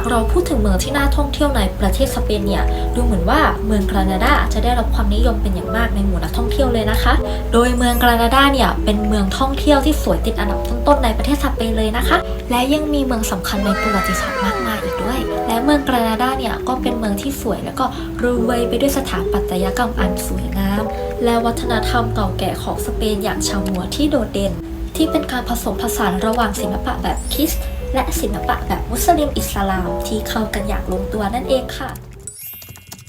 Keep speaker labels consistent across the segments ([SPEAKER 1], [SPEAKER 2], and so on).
[SPEAKER 1] ากเราพูดถึงเมืองที่น่าท่องเที่ยวในประเทศสเปนเนี่ยดูเหมือนว่าเมืองกรานาดาจะได้รับความนิยมเป็นอย่างมากในหมู่นักท่องเที่ยวเลยนะคะ โดยเมืองกรานาดาเนี่ยเป็นเมืองท่องเที่ยวที่สวยติดอันดับต้นๆในประเทศสเปนเลยนะคะ และยังมีเมืองสำคัญในประวัติศาสตร์มากมายอีกด้วย และเมืองกรานาดาเนี่ยก็เป็นเมืองที่สวยแล้วก็รวยไปด้วยสถาปัตยกรรมอันสวยงาม และวัฒนธรรมเก่าแก่ของสเปนอย่างชาวมัวที่โดดเด่น ที่เป็นการผสมผสานระหว่างศิลปะแบบคิส และศิลปะแบบมุสลิมอิสลามที่เข้ากันอย่างลงตัวนั่นเองค่ะ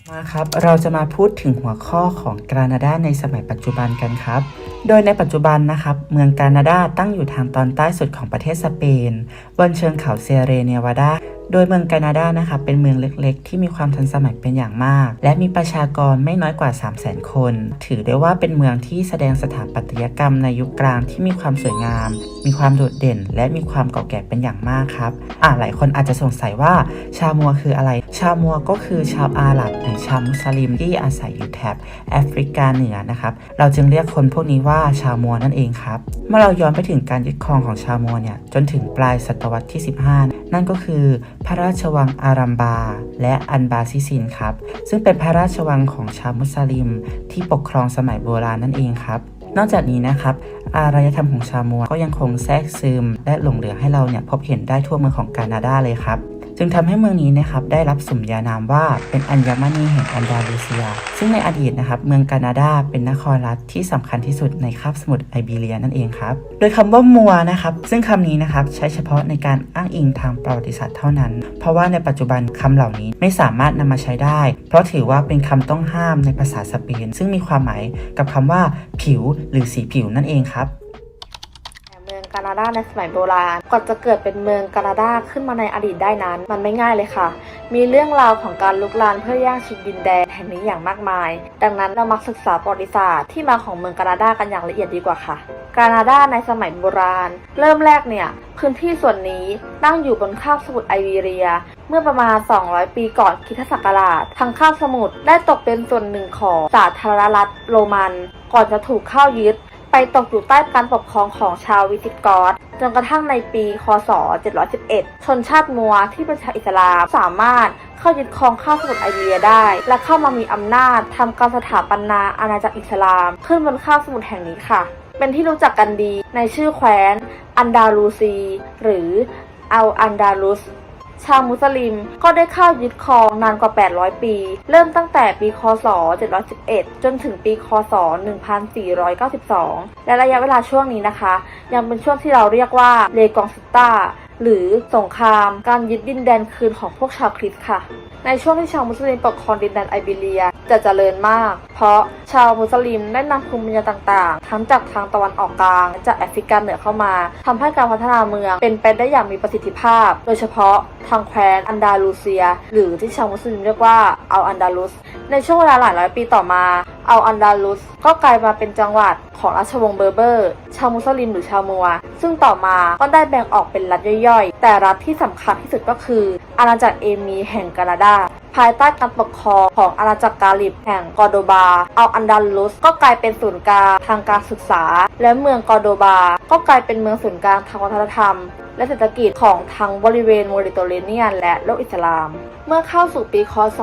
[SPEAKER 2] มาครับ เราจะมาพูดถึงหัวข้อของกรานาดาในสมัยปัจจุบันกันครับ โดยในปัจจุบันนะครับ เมืองกรานาดาตั้งอยู่ทางตอนใต้สุดของประเทศสเปน บนเชิงเขาเซเรเนวาดา โดยเมืองกรานาดานะครับเป็นเมืองเล็กๆ ที่มีความทันสมัยเป็นอย่างมาก และมีประชากรไม่น้อยกว่า 3 0 0 0 0 0 คน ถือได้ว่าเป็นเมืองที่แสดงสถาปัตยกรรมในยุคกลางที่มีความสวยงาม มีความโดดเด่น และมีความเก่าแก่เป็นอย่างมากครับอ่าหลายคนอาจจะสงสัยว่าชาวมัวคืออะไร ชาวมัวก็คือชาวอาหรับหรือชาวมุสลิมที่อาศัยอยู่แถบแอฟริกาเหนือนะครับเราจึงเรียกคนพวกนี้ว่าชาวมัวนั่นเองครับเมื่อเราย้อนไปถึงการยึดครองของชาวมัวเนี่ยจนถึงปลายศตวรรษที่ 15 นั่นก็คือพระราชวังอารัมบา และอันบาซิซินครับ ซึ่งเป็นพระราชวังของชาวมุสลิม ที่ปกครองสมัยโบราณนั่นเองครับนอกจากนี้นะครับ อารยธรรมของชาวมัวก็ยังคงแทรกซึม และหลงเหลือให้เราเนี่ยพบเห็นได้ทั่วเมืองของกานาดาเลยครับ จึงทำให้เมืองนี้นะครับได้รับสมญานามว่าเป็นอัญมณีแห่งอันดาลูเซีย ซึ่งในอดีตนะครับเมืองกานาดาเป็นนครรัฐที่สำคัญที่สุดในคาบสมุทรไอเบีเรียนั่นเองครับ โดยคำว่ามัวนะครับซึ่งคำนี้นะครับใช้เฉพาะในการอ้างอิงทางประวัติศาสตร์เท่านั้น เพราะว่าในปัจจุบันคำเหล่านี้ไม่สามารถนำมาใช้ได้ เพราะถือว่าเป็นคำต้องห้ามในภาษาสเปน ซึ่งมีความหมายกับคำว่าผิว หรือสีผิวนั่นเองครับา
[SPEAKER 3] นาดาในสมัยโบราณก่อนจะเกิดเป็นเมืองกานาดาขึ้นมาในอดีตได้นั้น มันไม่ง่ายเลยค่ะ มีเรื่องราวของการลุกลานเพื่อย่างชิงดินแดนแห่งนี้อย่างมากมาย ดังนั้นเรามาศึกษาประวัติศาสตร์ที่มาของเมืองกานาดากันอย่างละเอียดดีกว่าค่ะกานาดาในสมัยโบราณ เริ่มแรกเนี่ย พื้นที่ส่วนนี้ตั้งอยู่บนคาบสมุทรไอเบีเรีย เมื่อประมาณ 200 ปีก่อนคริสตศักราชทางคาบสมุทรได้ตกเป็นส่วนหนึ่งของสาธารณรัฐโรมัน ก่อนจะถูกเข้ายึด ไปตกอยู่ใต้การปกครองของชาววิสิกอสจนกระทั่งในปี คศ 711 ชนชาติมัวที่เป็นชาวอิสลามสามารถเข้ายึดครองข้าวสมุทรไอเบียได้ และเข้ามามีอำนาจทำการสถาปนาอาณาจักรอิสลาม ขึ้นบนข้าวสมุทรแห่งนี้ค่ะ เป็นที่รู้จักกันดีในชื่อแคว้น อันดาลูซี หรืออัลอันดาลุส ชาวมุสลิมก็ได้เข้ายึดครองนานกว่า 800 ปี เริ่มตั้งแต่ปีคศ 711 จนถึงปีคศ 1492 และระยะเวลาช่วงนี้นะคะ ยังเป็นช่วงที่เราเรียกว่าเลกองสต้า หรือสงครามการยึดดินแดนคืนของพวกชาวคริสต์ค่ะ ในช่วงที่ชาวมุสลิมปกครองดินแดนไอเบีเรียจะเจริญมาก เพราะชาวมุสลิมได้นำภูมิปัญญาต่างๆ ทั้งจากทางตะวันออกกลางจากแอฟริกาเหนือเข้ามาทำให้การพัฒนาเมืองเป็นไปได้อย่างมีประสิทธิภาพ โดยเฉพาะทางแคว้นอันดาลูเซีย หรือที่ชาวมุสลิมเรียกว่าอัลอันดาลุส ในช่วงเวลาหลายร้อยปีต่อมา อัลอันดาลุสก็กลายมาเป็นจังหวัดของราชวงศ์เบอร์เบอร์ ชาวมุสลิมหรือชาวมัว ซึ่งต่อมาก็ได้แบ่งออกเป็นรัฐย่อยๆ แต่รัฐที่สำคัญที่สุดก็คือ อาณาจักรเอมีแห่งกานาดา ภายใต้การปกครองของอาณาจักรกาลิบแห่งกอร์โดบา อัลอันดาลุสก็กลายเป็นศูนย์กลางทางการศึกษา และเมืองกอร์โดบา ก็กลายเป็นเมืองศูนย์กลางทางวัฒนธรรม และเศรษฐกิจของทั้งบริเวณเมดิเตอเรเนียน และโลกอิสลาม เมื่อเข้าสู่ปีคศ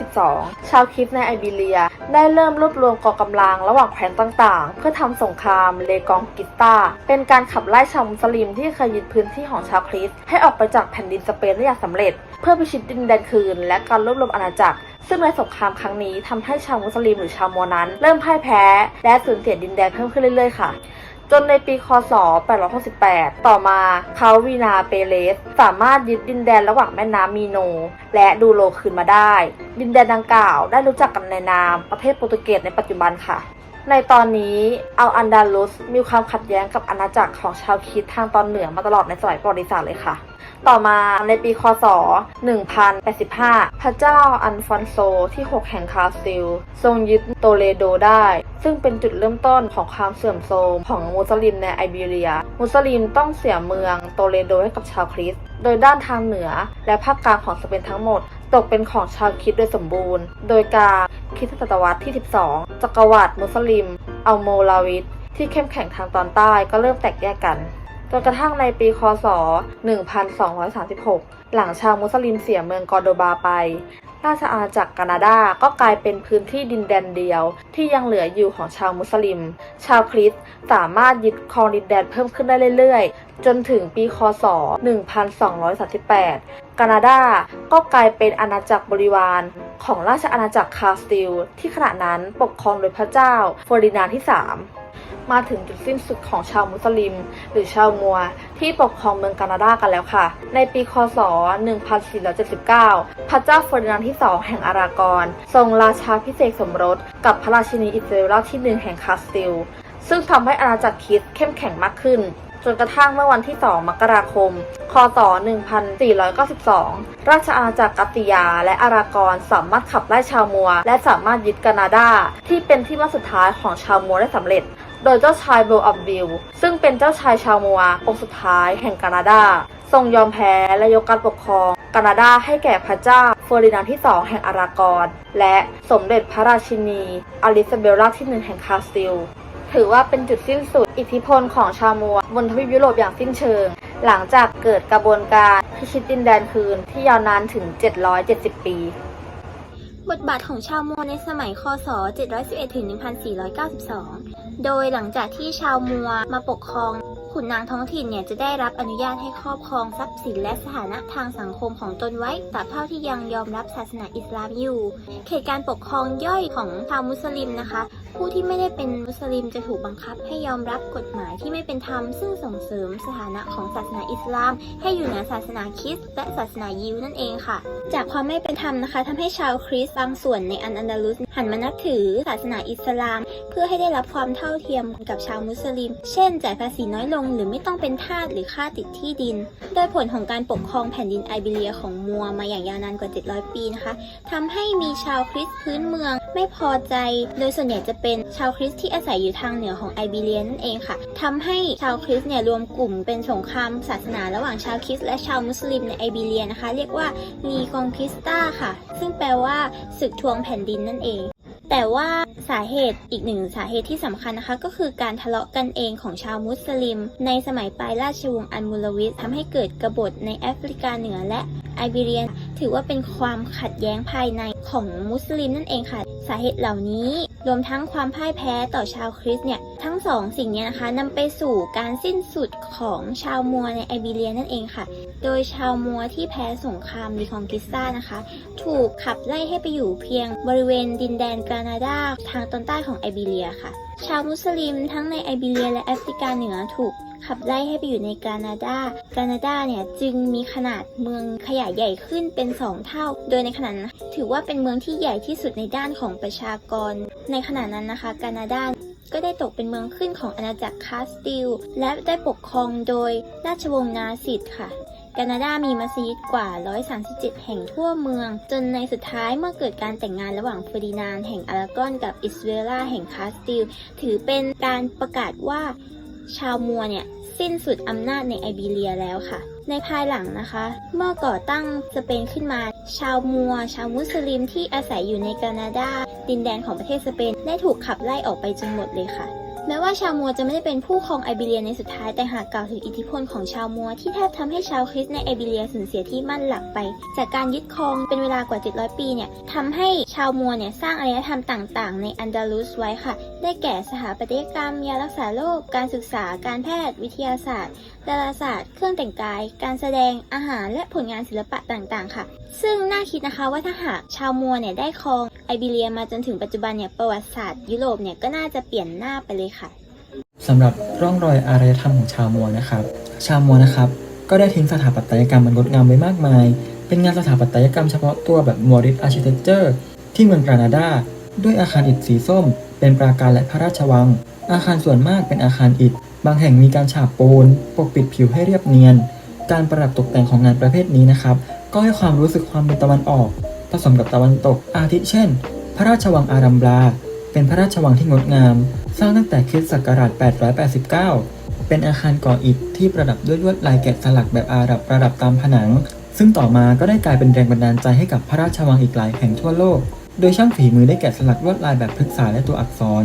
[SPEAKER 3] 722 ชาวคริสต์ในไอบีเรีย ได้เริ่มรวบรวมกองกำลังระหว่างแคว้นต่างๆ เพื่อทำสงครามเลกองกิสตา เป็นการขับไล่ชาวมุสลิมที่เคยยึดพื้นที่ของชาวคริสต์ให้ออกไปจากแผ่นดินสเปนได้อย่างสำเร็จ เพื่อพิชิตดินแดนคืน และการรวบรวมอาณาจักรซึ่งในสงครามครั้งนี้ทำให้ชาวมุสลิมหรือชาวมัวนั้น เริ่มพ่ายแพ้ และสูญเสียดินแดนเพิ่มขึ้นเรื่อยๆค่ะ จนในปีคศ 868 ต่อมาเขาวีนาเปเลส สามารถยึดดินแดนระหว่างแม่น้ำมีโน และดูโลคืนมาได้ ดินแดนดังกล่าวได้รู้จักกันในนามประเทศโปรตุเกสในปัจจุบันค่ะ ในตอนนี้อัลอันดาลุสมีความขัดแย้งกับอาณาจักรของชาวคิดทางตอนเหนือมาตลอดในสมัยประวัติศาสตร์เลยค่ะ ต่อมาในปีคศ 1085 พระเจ้าอันฟอนโซที่ 6 แห่งคาสติล ทรงยึดโตเลโดได้ ซึ่งเป็นจุดเริ่มต้นของความเสื่อมโทรมของมุสลิมในไอเบีเรีย มุสลิมต้องเสียเมืองโตเลโดให้กับชาวคริสต์ โดยด้านทางเหนือและภาคกลางของสเปนทั้งหมด ตกเป็นของชาวคริสต์โดยสมบูรณ์ โดยการคริสตศตวรรษที่ 12 จักรวรรดิมุสลิมอัลโมลาวิดที่เข้มแข็งทางตอนใต้ก็เริ่มแตกแยกกัน จนกระทั่งในปีคศ 1236 หลังชาวมุสลิมเสียเมืองกอร์โดบาไป ราชอาณาจักรแคนาดาก็กลายเป็นพื้นที่ดินแดนเดียว ที่ยังเหลืออยู่ของชาวมุสลิม ชาวคริสต์สามารถยึดครองดินแดนเพิ่มขึ้นได้เรื่อยๆ จนถึงปีคศ 1238 แคนาดาก็กลายเป็นอาณาจักรบริวารของราชอาณาจักรคาสติล ที่ขณะนั้นปกครองโดยพระเจ้าเฟอร์ดินานด์ที่ 3 มาถึงจุดสิ้นสุดของชาวมุสลิม หรือชาวมัว ที่ปกครองเมืองแคนาดากันแล้วค่ะ ในปีคศ 1479 พระเจ้าเฟอร์ดินานด์ที่ 2 แห่งอารากอนทรงราชาพิเศษสมรส กับพระราชินีอิสราเอลที่1แห่งคาสติล ซึ่งทำให้อาณาจักรคริสเข้มแข็งมากขึ้นจนกระทั่งเมื่อวันที่ 2 มกราคม คศ 1492 ราชอาณาจักรกัตติยาและอารากอนสามารถขับไล่ชาวมัว และสามารถยึดแคนาดาที่เป็นที่มั่นสุดท้ายของชาวมัวได้สำเร็จ โดยเจ้าชายเบลอับบิลซึ่งเป็นเจ้าชายชาวมัวองค์สุดท้ายแห่งแคนาดาทรงยอมแพ้และยกการปกครองแคนาดาให้แก่พระเจ้าเฟอร์ดินานด์ที่2แห่งอารากอนและสมเด็จพระราชินีอลิซาเบลลาที่1แห่งคาสติลถือว่าเป็นจุดสิ้นสุดอิทธิพลของชาวมัวบนทวีปยุโรปอย่างสิ้นเชิง หลังจากเกิดกระบวนการพิชิตดินแดนคืนที่ยาวนานถึง 770 ปี
[SPEAKER 4] บทบาทของชาวมัวในสมัยคศ 711ถึง1492 โดยหลังจากที่ชาวมัวมาปกครองขุนนางท้องถิ่นเนี่ยจะได้รับอนุญาตให้ครอบครองทรัพย์สินและสถานะทางสังคมของตนไว้ตราบเท่าที่ยังยอมรับศาสนาอิสลามอยู่ เขตการปกครองย่อยของชาวมุสลิมนะคะ ผู้ที่ไม่ได้เป็นมุสลิมจะถูกบังคับให้ยอมรับกฎหมายที่ไม่เป็นธรรม ซึ่งส่งเสริมสถานะของศาสนาอิสลาม ให้อยู่เหนือศาสนาคริสต์และศาสนายิวนั่นเองค่ะ จากความไม่เป็นธรรมนะคะทำให้ชาวคริสต์บางส่วนในอันอันดาลุสหันมานับถือศาสนาอิสลาม เพื่อให้ได้รับความเท่าเทียมกับชาวมุสลิม เช่นจ่ายภาษีน้อยลง หรือไม่ต้องเป็นทาสหรือค่าติดที่ดิน โดยผลของการปกครองแผ่นดินไอเบเรียของมัวมาอย่างยาวนานกว่า 700 ปีนะคะทำให้มีชาวคริสต์พื้นเมืองไม่พอใจ โดยส่วนใหญ่จะเป็นชาวคริสต์ที่อาศัยอยู่ทางเหนือของไอเบเรียนั่นเองค่ะทำให้ชาวคริสต์เนี่ยรวมกลุ่มเป็นสงครามศาสนาระหว่างชาวคริสต์และชาวมุสลิมในไอเบเรียนะคะ เรียกว่าลีคองคิสตาค่ะ ซึ่งแปลว่าศึกทวงแผ่นดินนั่นเองแต่ว่าสาเหตุอีกหนึ่งสาเหตุที่สำคัญนะคะ ก็คือการทะเลาะกันเองของชาวมุสลิม ในสมัยปลายราชวงศ์อันมุลวิสทำให้เกิดกบฏในแอฟริกาเหนือและไอเบเรียน ถือว่าเป็นความขัดแย้งภายในของมุสลิมนั่นเองค่ะ สาเหตุเหล่านี้ รวมทั้งความพ่ายแพ้ต่อชาวคริสต์เนี่ย ทั้งสองสิ่งนี้นะคะนำไปสู่การสิ้นสุดของชาวมัวในไอเบเรียนั่นเองค่ะ โดยชาวมัวที่แพ้สงครามดีคองกิสตานะคะ ถูกขับไล่ให้ไปอยู่เพียงบริเวณดินแดนกรานาดาทางตอนใต้ของไอเบเรียค่ะชาวมุสลิมทั้งในไอเบเรียและแอฟริกาเหนือถูกขับไล่ให้ไปอยู่ในกานาดา กานาดาเนี่ยจึงมีขนาดเมืองขยายใหญ่ขึ้นเป็น 2 เท่า โดยในขณะนั้นถือว่าเป็นเมืองที่ใหญ่ที่สุดในด้านของประชากร ในขณะนั้นนะคะ กานาดาก็ได้ตกเป็นเมืองขึ้นของอาณาจักรคาสติล และได้ปกครองโดยราชวงศ์นาซิดค่ะ แคนาดามีมัสยิดกว่า 137 แห่งทั่วเมือง จนในสุดท้ายเมื่อเกิดการแต่งงานระหว่างเฟอร์ดินานด์แห่งอารากอนกับอิสเวล่าแห่งคาสติล ถือเป็นการประกาศว่าชาวมัวเนี่ยสิ้นสุดอำนาจในไอเบีเรียแล้วค่ะ ในภายหลังนะคะ เมื่อก่อตั้งสเปนขึ้นมา ชาวมัว ชาวมุสลิมที่อาศัยอยู่ในแคนาดา ดินแดนของประเทศสเปน ได้ถูกขับไล่ออกไปจนหมดเลยค่ะ แม้ว่าชาวมัวจะไม่ได้เป็นผู้ครองไอเบเรียในสุดท้ายแต่หากกล่าวถึงอิทธิพลของชาวมัวที่แทบทำให้ชาวคริสในไอเบเรียสูญเสียที่มั่นหลักไป จากการยึดครองเป็นเวลากว่า 700 ปีเนี่ยทำให้ชาวมัวเนี่ยสร้างอารยธรรมต่างๆ ในอันดาลุสไว้ค่ะ ได้แก่สถาปัตยกรรมยารักษาโรคการศึกษา การแพทย์ วิทยาศาสตร์ดาราศาสตร์ เครื่องแต่งกาย การแสดงอาหารและผลงานศิลปะต่างๆ ค่ะ ซึ่งน่าคิดนะคะว่าถ้าหากชาวมัวเนี่ยได้ครอง ไอเบเรียมาจนถึงปัจจุบันเนี่ยประวัติศาสตร์ยุโรปเนี่ยก็น่าจะเปลี่ยนหน้าไปเลยค่ะ
[SPEAKER 2] สำหรับร่องรอยอารยธรรมของชาวมัวนะครับ ชาวมัวนะครับ ก็ได้ทิ้งสถาปัตยกรรมมันงดงามไว้มากมาย เป็นงานสถาปัตยกรรมเฉพาะตัวแบบมัวริสอาร์ชิเทคเจอร์ที่เมืองกรานาดา ด้วยอาคารอิฐสีส้ม เป็นปราการและพระราชวัง อาคารส่วนมากเป็นอาคารอิฐ บางแห่งมีการฉาบปูน ปกปิดผิวให้เรียบเนียน การประดับตกแต่งของงานประเภทนี้นะครับ ก็ให้ความรู้สึกความเป็นตะวันออก สมกับตะวันตก อาทิเช่น พระราชวังอารัมบรา เป็นพระราชวังที่งดงาม สร้างตั้งแต่คริสตศักราช 889 เป็นอาคารก่ออิฐที่ประดับด้วยลวดลายแกะสลักแบบอาหรับประดับตามผนัง ซึ่งต่อมาก็ได้กลายเป็นแรงบันดาลใจให้กับพระราชวังอีกหลายแห่งทั่วโลก โดยช่างฝีมือได้แกะสลักลวดลายแบบพฤกษาและตัวอักษร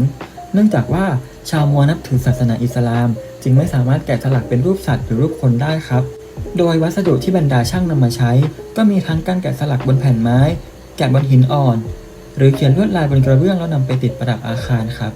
[SPEAKER 2] เนื่องจากว่าชาวมัวนับถือศาสนาอิสลาม
[SPEAKER 5] จึงไม่สามารถแกะสลักเป็นรูปสัตว์หรือรูปคนได้ครับ โดยวัสดุที่บรรดาช่างนำมาใช้ ก็มีทั้งการแกะสลักบนแผ่นไม้ แกะบนหินอ่อน หรือเขียนลวดลายบนกระเบื้องแล้วนำไปติดประดับอาคารครับ